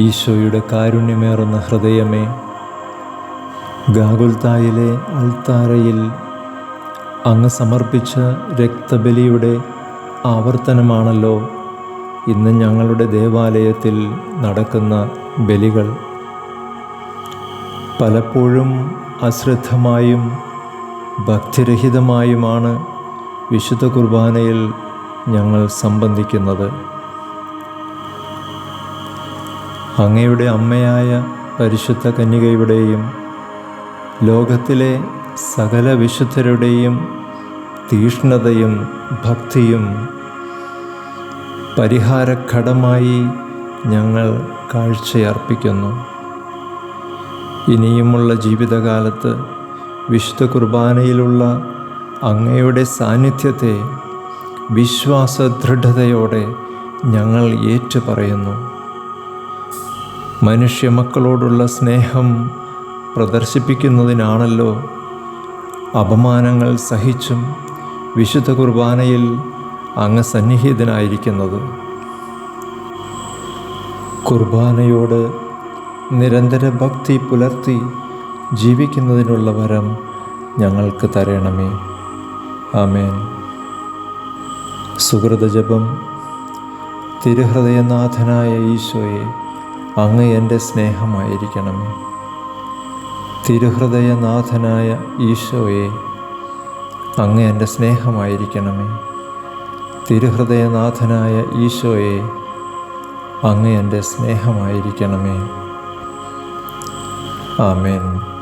ഈശോയുടെ കാരുണ്യമേറുന്ന ഹൃദയമേ ഗാഗുൽത്തായിലെ അൽത്താരയിൽ അങ്ങ് സമർപ്പിച്ച രക്തബലിയുടെ ആവർത്തനമാണല്ലോ ഇന്ന് ഞങ്ങളുടെ ദേവാലയത്തിൽ നടക്കുന്ന ബലികൾ. പലപ്പോഴും അശ്രദ്ധമായും ഭക്തിരഹിതമായുമാണ് വിശുദ്ധ കുർബാനയിൽ ഞങ്ങൾ സംബന്ധിക്കുന്നത്. അങ്ങയുടെ അമ്മയായ പരിശുദ്ധ കന്യകയുടെയും ലോകത്തിലെ സകല വിശുദ്ധരുടെയും തീഷ്ണതയും ഭക്തിയും പരിഹാരഘടമായി ഞങ്ങൾ കാഴ്ചയർപ്പിക്കുന്നു. ഇനിയുമുള്ള ജീവിതകാലത്ത് വിശുദ്ധ കുർബാനയിലുള്ള അങ്ങയുടെ സാന്നിധ്യത്തെ വിശ്വാസദൃഢതയോടെ ഞങ്ങൾ ഏറ്റുപറയുന്നു മനുഷ്യമക്കളോടുള്ള സ്നേഹം പ്രദർശിപ്പിക്കുന്നതിനാണല്ലോ അപമാനങ്ങൾ സഹിച്ചും വിശുദ്ധ കുർബാനയിൽ അങ്ങ് സന്നിഹിതനായിരിക്കുന്നത്. കുർബാനയോട് നിരന്തര ഭക്തി പുലർത്തി ജീവിക്കുന്നതിനുള്ള വരം ഞങ്ങൾക്ക് തരണമേ. ആമേൻ. സുഹൃതജപം തിരുഹൃദയനാഥനായ ഈശോയെ അങ്ങ് എന്റെ സ്നേഹമായിരിക്കണമേ തിരുഹൃദയനാഥനായ ഈശോയെ അങ്ങ് എന്റെ സ്നേഹമായിരിക്കണമേ. തിരുഹൃദയനാഥനായ ഈശോയെ അങ്ങ് എന്റെ സ്നേഹമായിരിക്കണമേ. ആമേൻ.